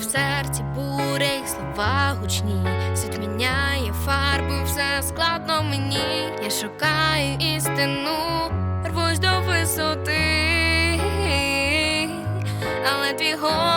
в серці буря і слова гучні, світ міняє фарбу все складно мені. Я шукаю істину, рвусь до висоти, але твій голос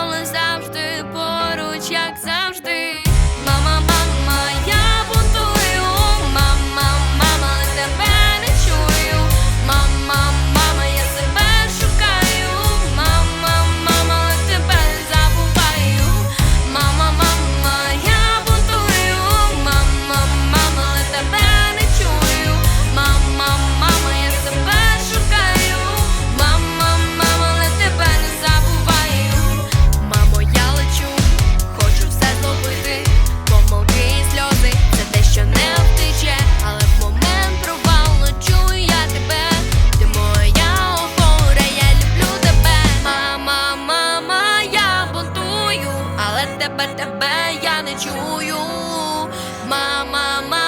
тебе я не чую, мама. мама.